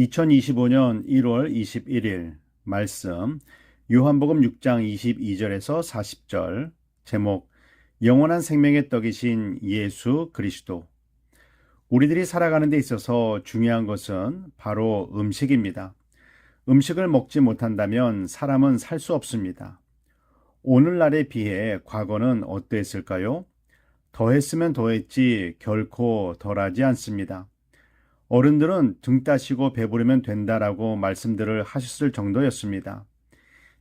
2025년 1월 21일 말씀 요한복음 6장 22절에서 40절 제목 영원한 생명의 떡이신 예수 그리스도 우리들이 살아가는 데 있어서 중요한 것은 바로 음식입니다. 음식을 먹지 못한다면 사람은 살 수 없습니다. 오늘날에 비해 과거는 어땠을까요? 더했으면 더했지 결코 덜하지 않습니다. 어른들은 등 따시고 배부르면 된다라고 말씀들을 하셨을 정도였습니다.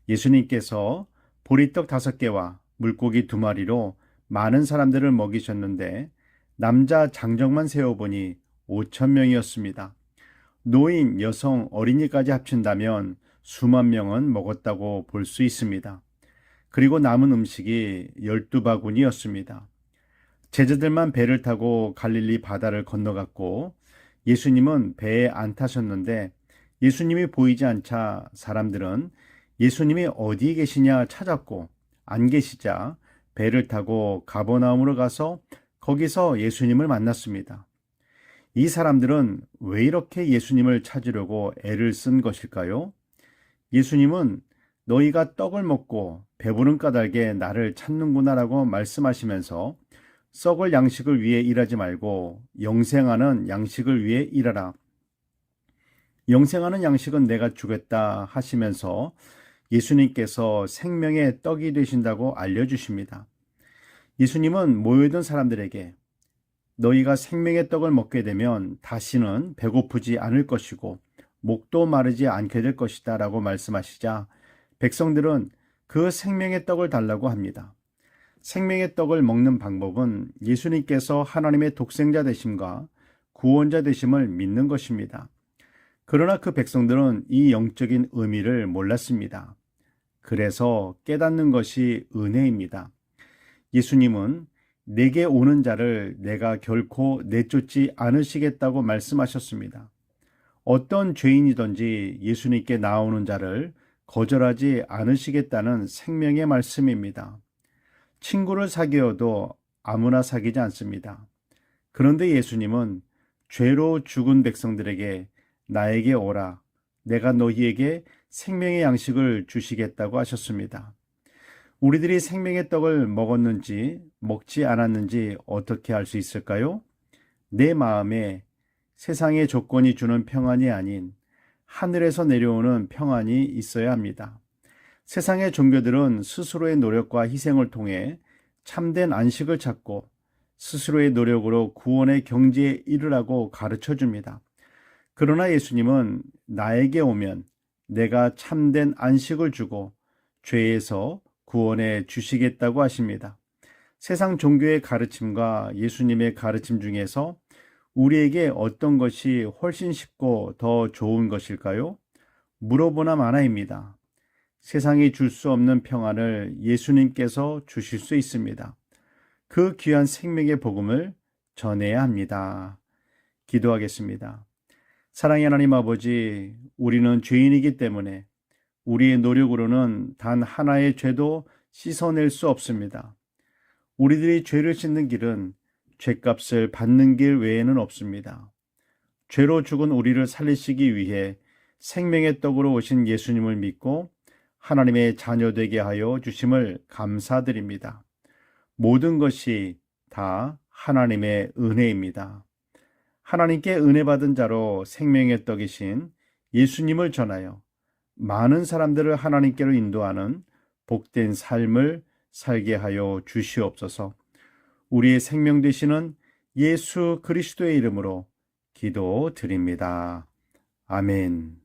예수님께서 보리떡 다섯 개와 물고기 두 마리로 많은 사람들을 먹이셨는데 남자 장정만 세어보니 5천 명이었습니다. 노인, 여성, 어린이까지 합친다면 수만 명은 먹었다고 볼 수 있습니다. 그리고 남은 음식이 12바구니였습니다. 제자들만 배를 타고 갈릴리 바다를 건너갔고 예수님은 배에 안 타셨는데 예수님이 보이지 않자 사람들은 예수님이 어디 계시냐 찾았고 안 계시자 배를 타고 가버나움으로 가서 거기서 예수님을 만났습니다. 이 사람들은 왜 이렇게 예수님을 찾으려고 애를 쓴 것일까요? 예수님은 너희가 떡을 먹고 배부른 까닭에 나를 찾는구나라고 말씀하시면서 썩을 양식을 위해 일하지 말고 영생하는 양식을 위해 일하라. 영생하는 양식은 내가 주겠다 하시면서 예수님께서 생명의 떡이 되신다고 알려주십니다. 예수님은 모여있던 사람들에게 너희가 생명의 떡을 먹게 되면 다시는 배고프지 않을 것이고 목도 마르지 않게 될 것이다 라고 말씀하시자 백성들은 그 생명의 떡을 달라고 합니다. 생명의 떡을 먹는 방법은 예수님께서 하나님의 독생자 되심과 구원자 되심을 믿는 것입니다. 그러나 그 백성들은 이 영적인 의미를 몰랐습니다. 그래서 깨닫는 것이 은혜입니다. 예수님은 내게 오는 자를 내가 결코 내쫓지 않으시겠다고 말씀하셨습니다. 어떤 죄인이든지 예수님께 나오는 자를 거절하지 않으시겠다는 생명의 말씀입니다. 친구를 사귀어도 아무나 사귀지 않습니다. 그런데 예수님은 죄로 죽은 백성들에게 나에게 오라. 내가 너희에게 생명의 양식을 주시겠다고 하셨습니다. 우리들이 생명의 떡을 먹었는지 먹지 않았는지 어떻게 알 수 있을까요? 내 마음에 세상의 조건이 주는 평안이 아닌 하늘에서 내려오는 평안이 있어야 합니다. 세상의 종교들은 스스로의 노력과 희생을 통해 참된 안식을 찾고 스스로의 노력으로 구원의 경지에 이르라고 가르쳐 줍니다. 그러나 예수님은 나에게 오면 내가 참된 안식을 주고 죄에서 구원해 주시겠다고 하십니다. 세상 종교의 가르침과 예수님의 가르침 중에서 우리에게 어떤 것이 훨씬 쉽고 더 좋은 것일까요? 물어보나 마나입니다. 세상이 줄 수 없는 평안을 예수님께서 주실 수 있습니다. 그 귀한 생명의 복음을 전해야 합니다. 기도하겠습니다. 사랑의 하나님 아버지, 우리는 죄인이기 때문에 우리의 노력으로는 단 하나의 죄도 씻어낼 수 없습니다. 우리들이 죄를 씻는 길은 죄값을 받는 길 외에는 없습니다. 죄로 죽은 우리를 살리시기 위해 생명의 떡으로 오신 예수님을 믿고 하나님의 자녀 되게 하여 주심을 감사드립니다. 모든 것이 다 하나님의 은혜입니다. 하나님께 은혜 받은 자로 생명의 떡이신 예수님을 전하여 많은 사람들을 하나님께로 인도하는 복된 삶을 살게 하여 주시옵소서. 우리의 생명 되시는 예수 그리스도의 이름으로 기도 드립니다. 아멘.